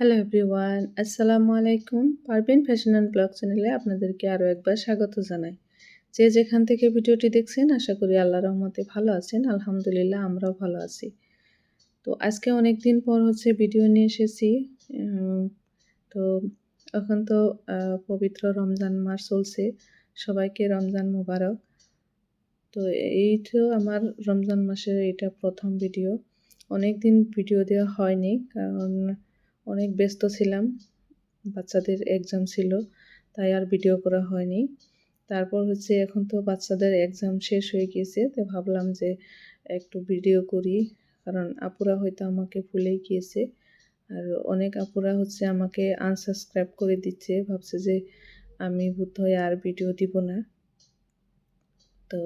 Hello everyone আসসালামু আলাইকুম Parveen fashion and blog চ্যানেলে আপনাদেরকে আরও একবার স্বাগত জানাই। যে যেখান থেকে ভিডিওটি দেখছেন, আশা করি আল্লাহ রহমতে ভালো আছেন। আলহামদুলিল্লাহ, আমরাও ভালো আছি। তো আজকে অনেক দিন পর হচ্ছে ভিডিও নিয়ে এসেছি। তো এখন তো পবিত্র রমজান মাস চলছে। সবাইকে রমজান মুবারক। তো এই তো আমার রমজান মাসের এটা প্রথম ভিডিও। অনেক দিন ভিডিও দেওয়া হয়নি, কারণ অনেক ব্যস্ত ছিলাম, বাচ্চাদের এক্সাম ছিল, তাই আর ভিডিও করা হয়নি। তারপর হচ্ছে এখন তো বাচ্চাদের এক্সাম শেষ হয়ে গিয়েছে তো ভাবলাম যে একটু ভিডিও করি, কারণ আপুরা হয়তো আমাকে ভুলেই গিয়েছে। আর অনেক আপুরা হচ্ছে আমাকে আনসাবস্ক্রাইব করে দিচ্ছে, ভাবছে যে আমি বোধ হয় আর ভিডিও দিব না। তো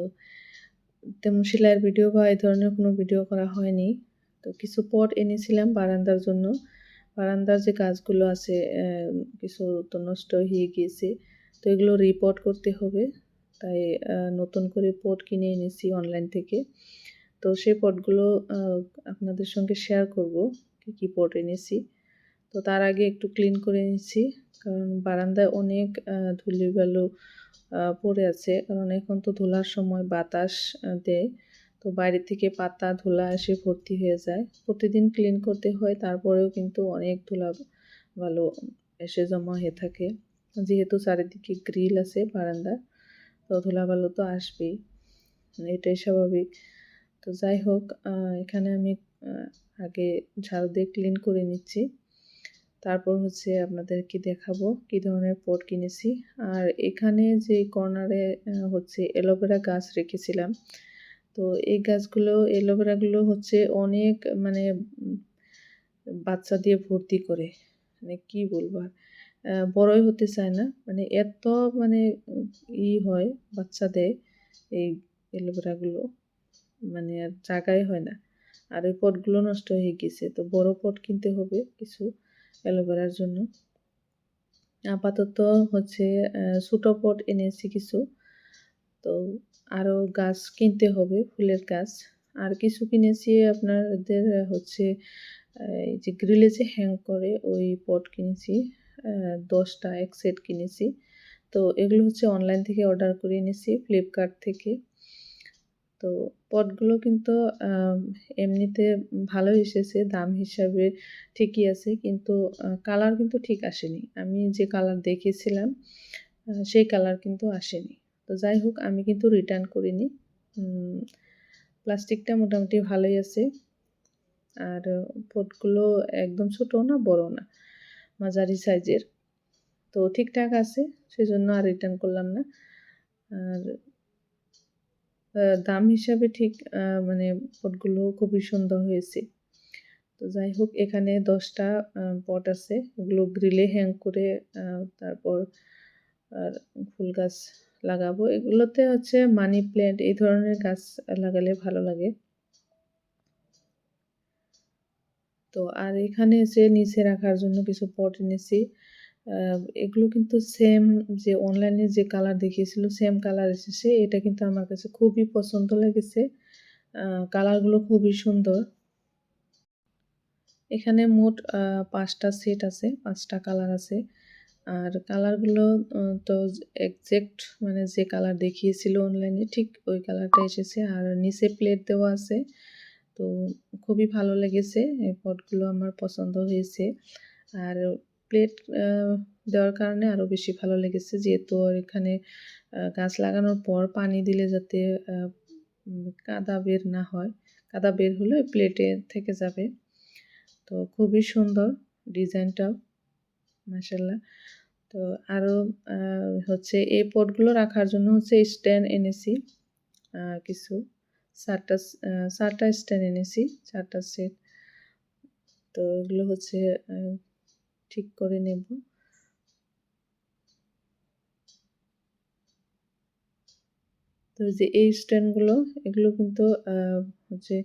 তেমন সেলাইয়ের ভিডিও বা এই ধরনের কোনো ভিডিও করা হয়নি। তো কিছু পট এনেছিলাম বারান্দার জন্য বারান্দার যে কাজগুলো আছে কিছু তো নষ্ট হয়ে গিয়েছে, তো এগুলো রিপোর্ট করতে হবে। তাই নতুন করে পট কিনে এনেছি অনলাইন থেকে। তো সেই পটগুলো আপনাদের সঙ্গে শেয়ার করব, কী কী পট এনেছি। তো তার আগে একটু ক্লিন করে নিচ্ছি কারণ বারান্দায় অনেক ধুলিবালু পড়ে আছে। কারণ এখন তো ধুলার সময় বাতাস দেয়। তো বাইরে থেকে পাতা, ধুলা এসে ভর্তি হয়ে যায়। প্রতিদিন ক্লিন করতে হয়, তারপরেও কিন্তু অনেক ধুলা ভালো এসে জমা হয়ে থাকে। যেহেতু চারিদিকে গ্রিল আছে, বারান্দা, তো ধুলা ভালো তো আসবেই। এটাই স্বাভাবিক। তো যাই হোক এখানে আমি আগে ঝাড়ু দিয়ে ক্লিন করে নিচ্ছি। তারপর হচ্ছে আপনাদেরকে দেখাবো কি ধরনের পট কিনেছি। আর এখানে যে কর্নারে হচ্ছে অ্যালোভেরা গাছ রেখেছিলাম তো এই গাছগুলো এলোভেরাগুলো হচ্ছে অনেক মানে বাচ্চা দিয়ে ভর্তি করে। মানে কি বলব আর? বড়ই হতে চায় না। মানে এত মানে ই হয় বাচ্চা দেয় এই এলোভেরাগুলো। মানে আর জায়গায় হয় না। আর ওই পটগুলো নষ্ট হয়ে গেছে। তো বড় পট কিনতে হবে কিছু অ্যালোভেরার জন্য। আপাতত হচ্ছে ছোটো পট এনেছি কিছু। তো আরও গাছ কিনতে হবে, ফুলের গাছ। আর কিছু কিনেছি আপনাদের হচ্ছে, এই যে গ্রিলে যে হ্যাং করে ওই পট কিনেছি দশটা এক সেট কিনেছি। তো এগুলো হচ্ছে অনলাইন থেকে অর্ডার করে এনেছি ফ্লিপকার্ট থেকে। তো পটগুলো কিন্তু এমনিতে ভালো এসেছে, দাম হিসাবে ঠিকই আছে, কিন্তু কালার কিন্তু ঠিক আসেনি। আমি যে কালার দেখেছিলাম সেই কালার কিন্তু আসেনি। তো যাই হোক, আমি কিন্তু রিটার্ন করিনি। প্লাস্টিকটা মোটামুটি ভালোই আছে। আর পটগুলো একদম ছোটো না, বড় না, মাঝারি সাইজের। তো ঠিকঠাক আছে সেই জন্য আর রিটার্ন করলাম না। আর দাম হিসাবে ঠিক মানে পটগুলো খুবই সুন্দর হয়েছে। তো যাই হোক, এখানে দশটা পট আছে। এগুলো গ্রিলে হ্যাং করে তারপর আর ফুল গাছ লাগাবো। এগুলোতে হচ্ছে মানি প্ল্যান্ট এই ধরনের গাছ লাগালে ভালো লাগে। তো আর এখানে যে নিচে রাখার জন্য কিছু পট এনেছি এগুলো কিন্তু সেম যে অনলাইনে যে কালার দেখিয়েছিল সেম কালার এসেছে। এটা কিন্তু আমার কাছে খুবই পছন্দ লেগেছে। কালারগুলো খুবই সুন্দর। এখানে মোট পাঁচটা সেট আছে, পাঁচটা কালার আছে। আর কালারগুলো তো একজ্যাক্ট মানে যে কালার দেখিয়েছিল অনলাইনে ঠিক ওই কালারটা এসেছে। আর নিচে প্লেট দেওয়া আছে, তো খুবই ভালো লেগেছে। এই পটগুলো আমার পছন্দ হয়েছে। আর প্লেট দেওয়ার কারণে আরও বেশি ভালো লেগেছে। যেহেতু এখানে গাছ লাগানোর পর পানি দিলে যাতে কাদা বের না হয়, কাদা বের হলে প্লেটে থেকে যাবে। তো খুবই সুন্দর ডিজাইনটাও মাসাল্লাহ তো আরও হচ্ছে এই পটগুলো রাখার জন্য হচ্ছে স্ট্যান্ড এনেছি কিছু চারটা চারটা স্ট্যান্ড এনেছি চারটা সেট। তো এগুলো হচ্ছে ঠিক করে নেব। তো যে এই স্ট্যান্ডগুলো এগুলো কিন্তু হচ্ছে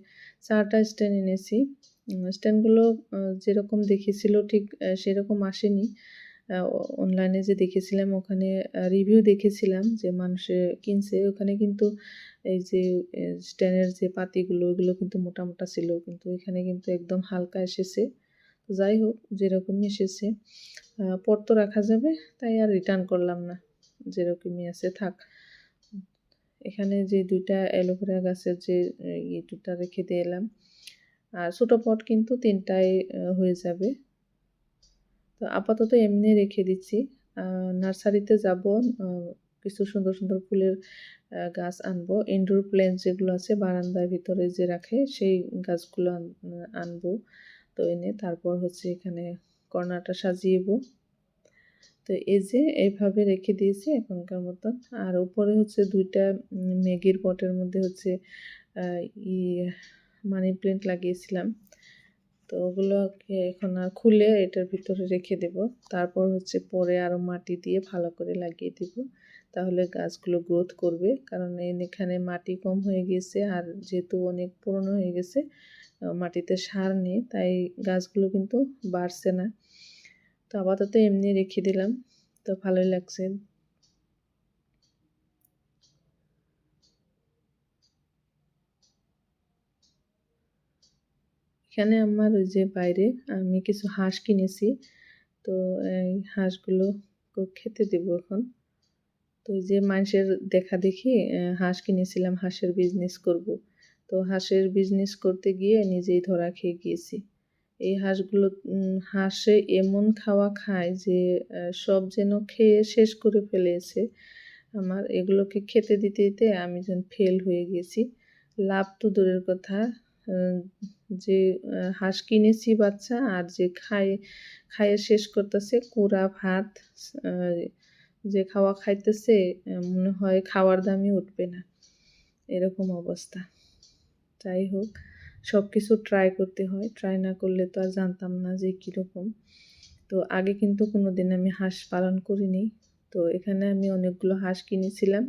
চারটা স্ট্যান্ড এনেছি। স্ট্যান্ডগুলো যেরকম দেখেছিল ঠিক সেরকম আসেনি। অনলাইনে যে দেখেছিলাম ওখানে রিভিউ দেখেছিলাম যে মানুষে কিনছে। ওখানে কিন্তু এই যে স্ট্যান্ডের যে পাতিগুলো ওগুলো কিন্তু মোটা মোটা ছিল। কিন্তু এখানে কিন্তু একদম হালকা এসেছে। যাই হোক যেরকমই এসেছে। পর তো রাখা যাবে তাই আর রিটার্ন করলাম না। যেরকমই আছে থাক। এখানে যে দুইটা অ্যালোভেরা গাছের যে দুটা রেখে দিয়ে এলাম। আর ছোটো পট কিন্তু তিনটাই আহ, হয়ে যাবে। তো আপাতত এমনি রেখে দিচ্ছি। নার্সারিতে যাব কিছু সুন্দর সুন্দর ফুলের গাছ আনব। ইনডোর প্ল্যান্ট যেগুলো আছে, বারান্দার ভিতরে যে রাখে, সেই গাছগুলো আন- আনব। তো এনে তারপর হচ্ছে এখানে কর্নারটা সাজিয়েবো। তো এই যে, এইভাবে রেখে দিয়েছি এখনকার মতন। আর উপরে হচ্ছে দুইটা ম্যাগির পটের মধ্যে হচ্ছে ই, মানি প্ল্যান্ট লাগিয়েছিলাম। তো ওগুলোকে এখন আর খুলে এটার ভিতরে রেখে দেব। তারপর হচ্ছে পরে আরও মাটি দিয়ে ভালো করে লাগিয়ে দেব। তাহলে গাছগুলো গ্রোথ করবে। কারণ এখানে মাটি কম হয়ে গেছে আর যেহেতু অনেক পুরনো হয়ে গেছে মাটিতে সার নেই, তাই গাছগুলো কিন্তু বাড়ছে না। তো আপাতত এমনি রেখে দিলাম। তো ভালোই লাগছে। এখানে আমার ওই যে বাইরে আমি কিছু হাঁস কিনেছি। তো এই হাঁসগুলো খেতে দেবো এখন। তো যে মানুষের দেখা দেখি হাঁস কিনেছিলাম, হাঁসের বিজনেস করব। তো হাঁসের বিজনেস করতে গিয়ে নিজেই ধরা খেয়ে গিয়েছি। এই হাঁসগুলো হাঁসে এমন খাওয়া খায় যে সব যেন খেয়ে শেষ করে ফেলেছে। আমার এগুলোকে খেতে দিতে দিতে আমি যেন ফেল হয়ে গেছি লাভ তো দূরের কথা যে হাঁস কিনেছি বাচ্চা আর যে খায় খাইয়ে শেষ করতেছে কুড়া, ভাত যে খাওয়া খাইতেছে মনে হয় খাওয়ার দামই উঠবে না। এরকম অবস্থা। যাই হোক সব কিছু ট্রাই করতে হয়। ট্রাই না করলে তো আর জানতাম না যে কীরকম। তো আগে কিন্তু কোনো দিন আমি হাঁস পালন করিনি। তো এখানে আমি অনেকগুলো হাঁস কিনেছিলাম।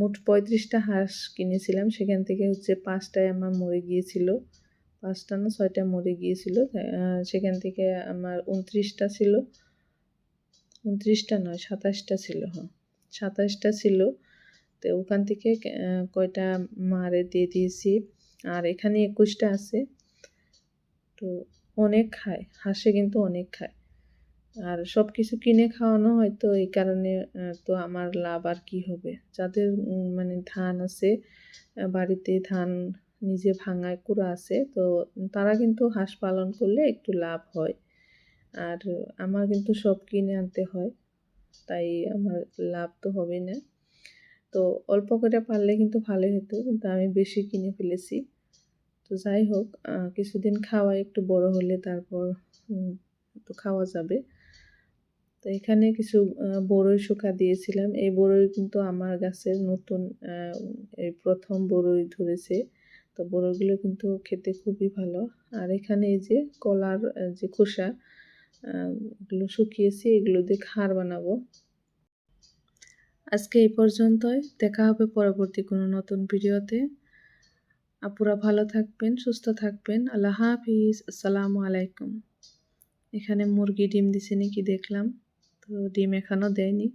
মোট পঁয়ত্রিশটা হাঁস কিনেছিলাম। সেখান থেকে হচ্ছে পাঁচটায় আমার মরে গিয়েছিল। পাঁচটা না ছয়টা মরে গিয়েছিল সেখান থেকে আমার উনত্রিশটা ছিল। উনত্রিশটা নয়, সাতাশটা ছিল হ্যাঁ। সাতাশটা ছিল, তো ওখান থেকে কয়টা মারে দিয়ে দিয়েছি। আর এখানে একুশটা আছে, তো অনেক খায়, হাঁসে কিন্তু অনেক খায়। আর সব কিছু কিনে খাওয়ানো হয়, তো এই কারণে তো আমার লাভ আর কি হবে? যাদের মানে ধান আছে বাড়িতে ধান নিজে ভাঙায় কুড়া আছে, তো তারা কিন্তু হাঁস পালন করলে একটু লাভ হয়। আর আমার কিন্তু সব কিনে আনতে হয়, তাই আমার লাভ তো হবে না। তো অল্প করে পারলে কিন্তু ভালোই হতো, কিন্তু আমি বেশি কিনে ফেলেছি। তো যাই হোক কিছুদিন খাওয়া একটু বড় হলে তারপর তো খাওয়া যাবে। তো এখানে কিছু বড়ই শুকা দিয়েছিলাম। এই বড়ই কিন্তু আমার গাছের নতুন এই প্রথম বড়ই ধরেছে। তো বড়ইগুলো কিন্তু খেতে খুবই ভালো। আর এখানে এই যে কলার যে খোসা এগুলো শুকিয়েছি, এগুলো দিয়ে খার বানাবো। আজকে এই পর্যন্তই। দেখা হবে পরবর্তী কোনো নতুন ভিডিওতে। আপুরা ভালো থাকবেন, সুস্থ থাকবেন। আল্লাহ হাফিজ। আসসালামু আলাইকুম। এখানে মুরগি ডিম দিছে নাকি দেখলাম। তো ডিম এখনও দেয়নি।